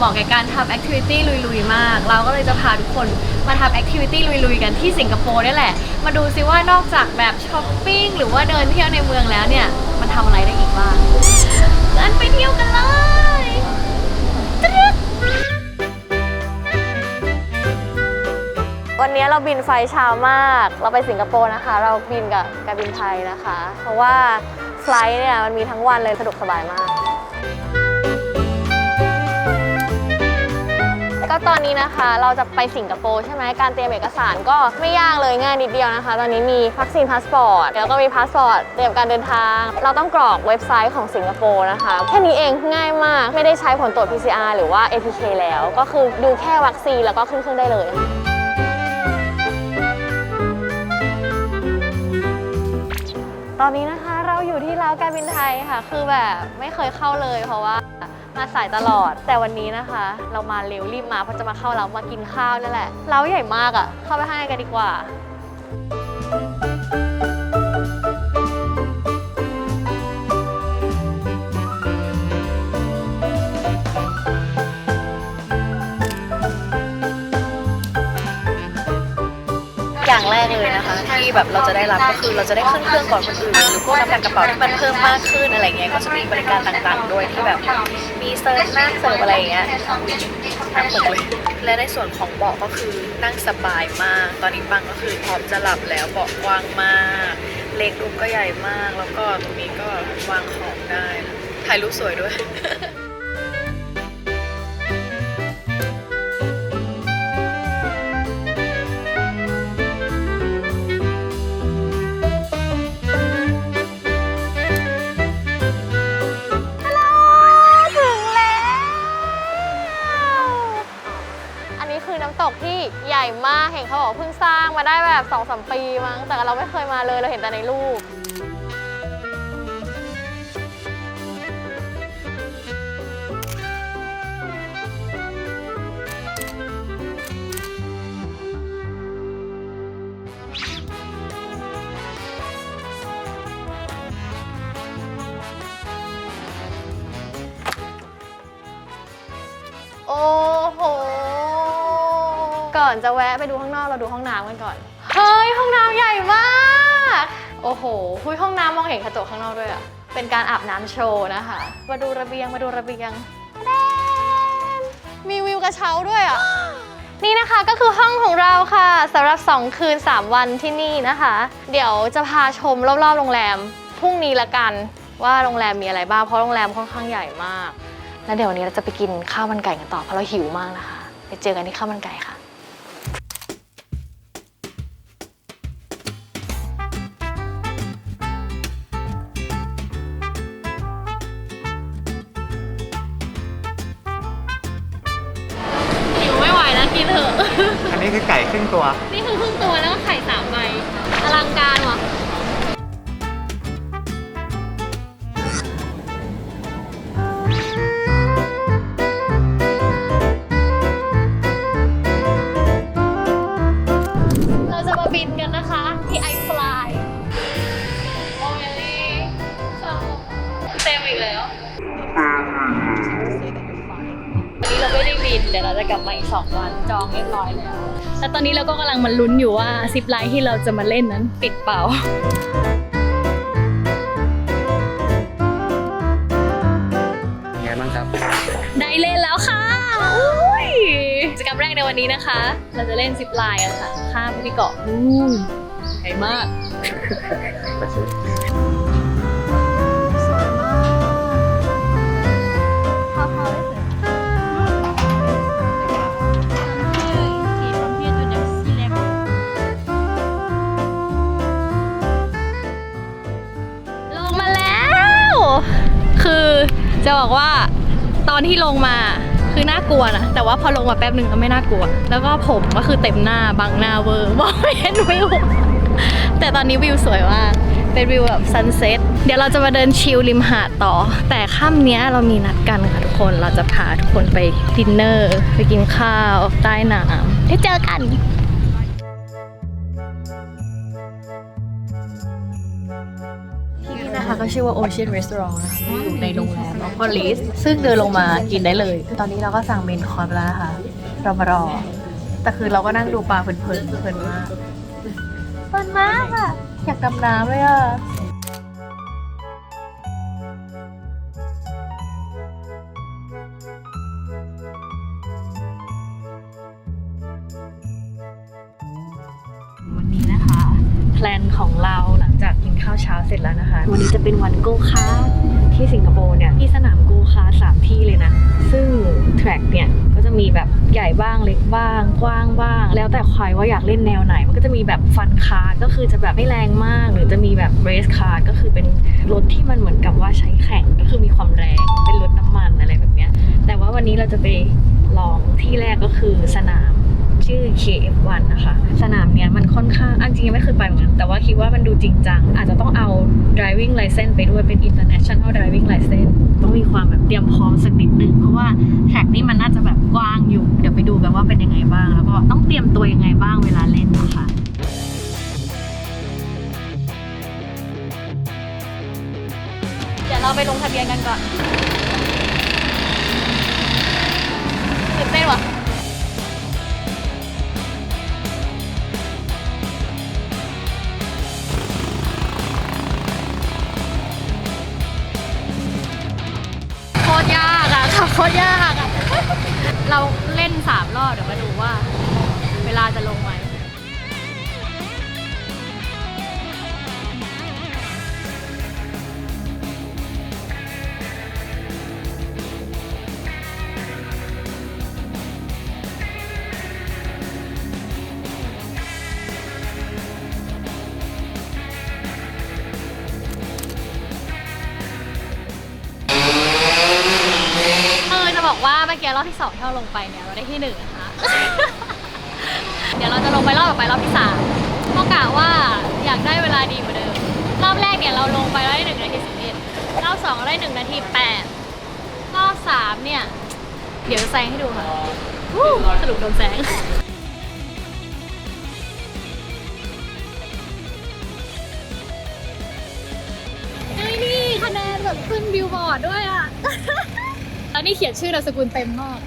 เหมาะกับการทำแอคทิวิตี้ลุยๆ มาก เราก็เลยจะพาทุกคนมาทำแอคทิวิตี้ลุยๆ กันที่สิงคโปร์นี่แหละ มาดูซิว่านอกจากแบบช้อปปิ้งหรือว่าเดินเที่ยวในเมืองแล้วเนี่ย มันทำอะไรได้อีกบ้างงั้นไปเที่ยวกันเลยตรึ๊ดวันนี้เราบินไฟเช้ามาก เราไปสิงคโปร์นะคะ เราบินกับการบินไทยนะคะ เพราะว่าไฟล์เนี่ยมันมีทั้งวันเลยสะดวกสบายมาก ก็ตอนนี้นะคะเราจะไปสิงคโปร์ใช่ไหมการเตรียมเอกสารก็ไม่ยากเลยง่ายนิดเดียวนะคะ ตอนนี้มีวัคซีนพาสปอร์ตแล้วก็มีพาสปอร์ตเตรียมการเดินทาง เราต้องกรอกเว็บไซต์ของสิงคโปร์นะคะ แค่นี้เองง่ายมากไม่ได้ใช้ผลตรวจ PCR หรือว่า ATK แล้ว ก็คือดูแค่วัคซีนแล้วก็ขึ้นเครื่องได้เลยตอนนี้นะคะเราอยู่ที่ร้าวการบินไทยค่ะ คือแบบไม่เคยเข้าเลยเพราะว่า มาสายตลอด แต่วันนี้นะคะ เรามาเร็วรีบมาเพราะจะมาเข้าเรามากินข้าวนั่นแหละ เราใหญ่มากอะ่ะ เข้าไปข้างในกันดีกว่า อย่างแรกเลยนะคะ ที่แบบเราจะได้รับก็คือเราจะได้ขึ้นเครื่องก่อนคนอื่นหรือพวกน้ำหนักกระเป๋าที่มันเพิ่มมากขึ้นอะไรเงี้ยก็จะมีบริการต่างๆด้วยที่แบบมีเซิร์ฟนั่งเสิร์ฟอะไรเงี้ยทั้งหมดเลยและในส่วนของเบาะก็คือนั่งสบายมาก ตอนนี้ปังก็คือพร้อมจะหลับแล้วเบาะกว้างมาก เล็กรูมก็ใหญ่มาก แล้วก็ตรงนี้ก็วางของได้ถ่ายรูปสวยด้วย กที่ใหญ่มากเห็นเขาบอกเพิ่งสร้างมาได้แบบ2อสมปีมั้งแต่เราไม่เคยมาเลยเราเห็นแต่ในรูป ก่อนจะแวะไปดูข้างนอกเราดูห้องน้ำกันก่อน เฮ้ยห้องน้ำใหญ่มาก โอ้โหคุยห้องน้ำมองเห็นกระจกข้างนอกด้วยอะเป็นการอาบน้ำโชว์นะคะ มาดูระเบียงมาดูระเบียงแดนมีวิวกระเช้าด้วยอะนี่นะคะก็คือห้องของเราค่ะสำหรับ 2 คืน 3 วันที่นี่นะคะ เดี๋ยวจะพาชมรอบๆโรงแรมพรุ่งนี้ละกันว่าโรงแรมมีอะไรบ้างเพราะโรงแรมค่อนข้างใหญ่มาก แล้วเดี๋ยววันนี้เราจะไปกินข้าวมันไก่กันต่อเพราะเราหิวมากนะคะ ไปเจอกันที่ข้าวมันไก่ค่ะ กินเถอะ อันนี้คือไก่ครึ่งตัว นี่คือครึ่งตัวแล้วก็ไข่สามใบอลังการว่ะ จะกลับมาอีกสองวันจองเรียบร้อยแล้วแต่ตอนนี้เราก็กำลังมาลุ้นอยู่ว่าซิปไลน์ที่เราจะมาเล่นนั้นปิดเปล่ายังไงบ้างครับ ได้เล่นแล้วค่ะอุ้ยกิจกรรมแรกในวันนี้นะคะ เราจะเล่นซิปไลน์กันค่ะ ข้ามไปที่เกาะนู่นใหญ่มาก บอกว่าตอนที่ลงมาคือน่ากลัวนะแต่ว่าพอลงมาแป๊บหนึ่งก็ไม่น่ากลัว แล้วก็ผมก็คือเต็มหน้าบังหน้าเวอร์มองไม่เห็นวิวแต่ตอนนี้วิวสวยมากเป็นวิวแบบซันเซ็ตเดี๋ยวเราจะมาเดินชิลริมหาดต่อ แต่ค่ำเนี้ยเรามีนัดกันค่ะทุกคนเราจะพาทุกคนไปดินเนอร์ ไปกินข้าวใต้น้ำได้เจอกัน นี่นะคะนะคะก็ชื่อว่า Ocean Restaurant นะคะอยู่ในโรงแรม o p o l i s ซึ่งเดินลงมากินได้เลย ตอนนี้เราก็สั่งเมนคอร์สไปแล้วนะคะ เรามารอ แต่คือเราก็นั่งดูปลาเพลินๆเพลินมากเพลินมากอะอยากดำน้ำเลยอะ ข้าวเช้าเสร็จแล้วนะคะ วันนี้จะเป็นวันโกคาร์ที่สิงคโปร์เนี่ยที่สนามโกคาร์ทสามที่เลยนะ ซึ่งแทร็กเนี่ยก็จะมีแบบใหญ่บ้างเล็กบ้าง กว้างบ้าง แล้วแต่ใครว่าอยากเล่นแนวไหน มันก็จะมีแบบฟันคาร์ทก็คือจะแบบไม่แรงมาก หรือจะมีแบบเรสคาร์ทก็คือเป็นรถที่มันเหมือนกับว่าใช้แข่งก็คือมีความแรงเป็นรถน้ำมันอะไรแบบเนี้ยแต่ว่าวันนี้เราจะไปลองที่แรกก็คือสนาม ชื่อ KF1 นะคะ สนามเนี้ยมันค่อนข้างอันจริงยังไม่เคยไปเหมือนกันแต่ว่าคิดว่ามันดูจริงจัง อาจจะต้องเอา driving license ไปด้วยเป็น international driving license ต้องมีความแบบเตรียมพร้อมสักนิดนึง เพราะว่าแท็กนี่มันน่าจะแบบกว้างอยู่ เดี๋ยวไปดูกันว่าเป็นยังไงบ้าง แล้วก็ต้องเตรียมตัวยังไงบ้างเวลาเล่นนะคะเดี๋ยวเราไปลงทะเบียนกันก่อนตื่นเต้นว่ะ โคตรยากอะเราเล่นสามรอบเดี๋ยวมาดูว่า เวลาจะลงไหม มื่อกี้รอบที่สองที่เราลงไปเนี่ยเราได้ที่หนึ่งนะคะ เดี๋ยวเราจะลงไปรอบต่อไปรอบที่สามก็กะว่าอยากได้เวลาดีกว่าเดิม รอบแรกเนี่ยเราลงไปได้หนึ่งนาทีสิบเอ็ดรอบสองได้หนึ่งนาทีแปดรอบสามเนี่ย เดี๋ยวแซงให้ดูค่ะวู้สรุปโดนแซงเฮ้นี่คะแนนแบบขึ้นบิลบอร์ดด้วยอะ แล้วนี่เขียนชื่อนามสกุลเต็มมาก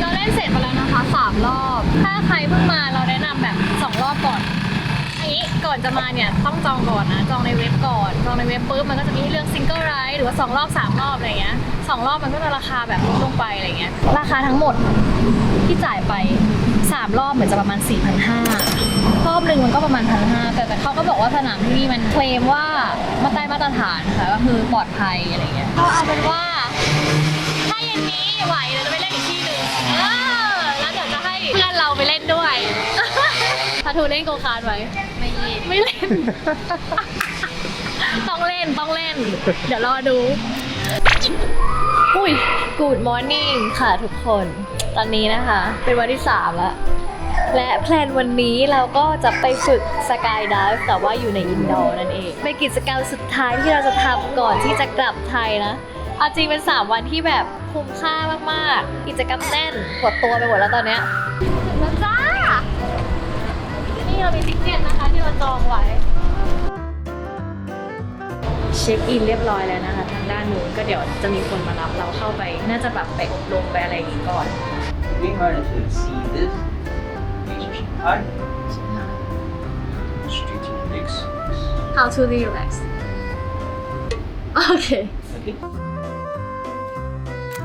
เราเล่นเสร็จไปแล้วนะคะสามรอบ ถ้าใครเพิ่งมาเราแนะนำแบบสองรอบก่อนอันนี้ก่อนจะมาเนี่ยต้องจองก่อนนะ จองในเว็บก่อน จองในเว็บปุ๊บมันก็จะมีให้เลือกซิงเกิลไรหรือว่าสองรอบสามรอบอะไรเงี้ยสองรอบมันก็จะราคาแบบลดลงไปอะไรเงี้ย ราคาทั้งหมดที่จ่ายไป สามรอบเหมือนจะประมาณ4,500รอบหนึ่งมันก็ประมาณพันห้าแต่แต่เขาก็บอกว่าสนามที่นี่มันเคลมว่ามาได้มาตรฐานค่ะก็คือปลอดภัยอะไรเงี้ยก็เอาเป็นว่า ถ้าเย็นนี้ไหวเดี๋ยวจะไปเล่นอีกที่หนึ่งเออแล้วเดี๋ยวจะให้เพื่อนเราไปเล่นด้วยถ้าทูเล่นโกคาร์ดไว้ไม่เล่นไม่เล่น ต้องเล่นต้องเล่น เดี๋ยวรอดูอุ้ย Good morning ค่ะทุกคน ตอนนี้นะคะ เป็นวันที่ 3 แล้ว และแพลนวันนี้เราก็จะไปฝึกสกายดิฟแต่ว่าอยู่ในอินดอร์นั่นเอง เป็นกิจกรรมสุดท้ายที่เราจะทำก่อนที่จะกลับไทยนะเอาจริงเป็น 3 วันที่แบบคุ้มค่ามากๆ กิจกรรมแน่นปวดตัวไปหมดแล้วตอนเนี้ยถึงแล้วจ้า นี่เรามีติ๊กเก็ตนะคะที่เราจองไว้ เช็คอินเรียบร้อยแล้วนะคะ ทางด้านนู้นก็เดี๋ยวจะมีคนมารับเราเข้าไป น่าจะแบบไปอบรมไปอะไรอย่างงี้ก่อน Be might as well see this relationship hard. To legs. How to relax? legs? Okay. Okay.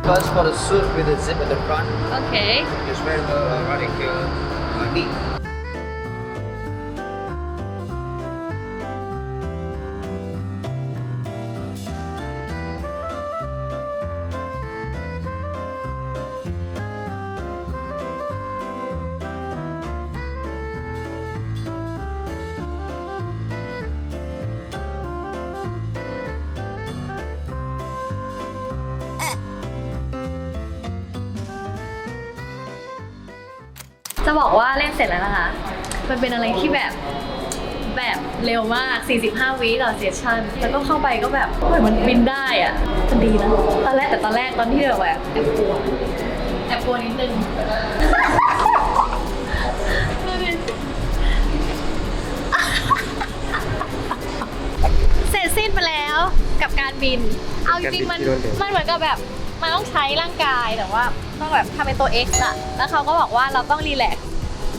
First for the suit with a zip at the front. Okay. Just wear the running here, uh, knee. จะบอกว่าเล่นเสร็จแล้วนะคะ มันเป็นอะไรที่แบบแบบเร็วมาก 45 วิต่อเซสชั่น แล้วก็เข้าไปก็แบบเหมือนมันบินได้อะมันดีนะ ตอนแรกแต่ตอนแรกตอนที่เราแบบแอบกลัว แอบกลัวนิดนึงเสร็จสิ้นไปแล้วกับการบิน เอาจริงๆมันมันเหมือนกับแบบ มันต้องใช้ร่างกายแต่ว่าต้องแบบทำเป็นตัว X อะแล้วเขาก็บอกว่าเราต้องรีแลกซ์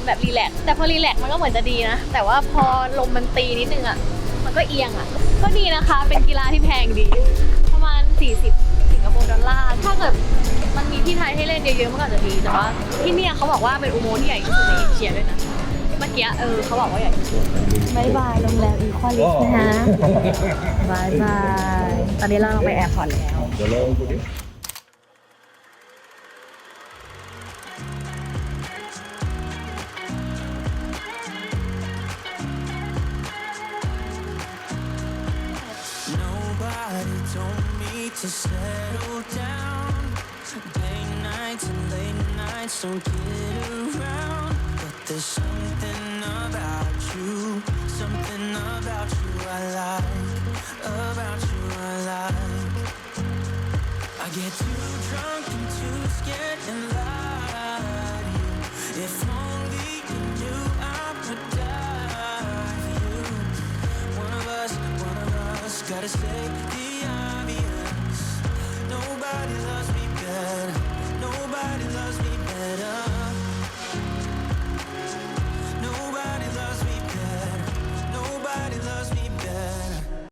แบบรีแลกซ์แต่พอรีแลกซ์มันก็เหมือนจะดีนะ แต่ว่าพอลมมันตีนิดนึงอะมันก็เอียงอะก็ดีนะคะ เป็นกีฬาที่แพงดี ประมาณ 40 สิงคโปร์ดอลลาร์ ถ้าเกิดมันมีที่ไทยให้เล่นเยอะๆมันก็อาจจะดี แต่ว่าที่เนี่ยเขาบอกว่าเป็นอุโมงค์ที่ใหญ่ที่สุดในเอเชียด้วยนะเมื่อกี้เออเขาบอกว่าใหญ่ที่สุดบายบายโรงแรมอีควอลิสนะบายบาย ตอนนี้เราลงไปแอร์พอร์ตแล้ว Nobody told me to settle down. Day nights and late nights don't get around. But there's something about you, something about you I like, about you I like. I get too drunk and too scared and lie. If only you knew I would die you. One of us, one of us, gotta stay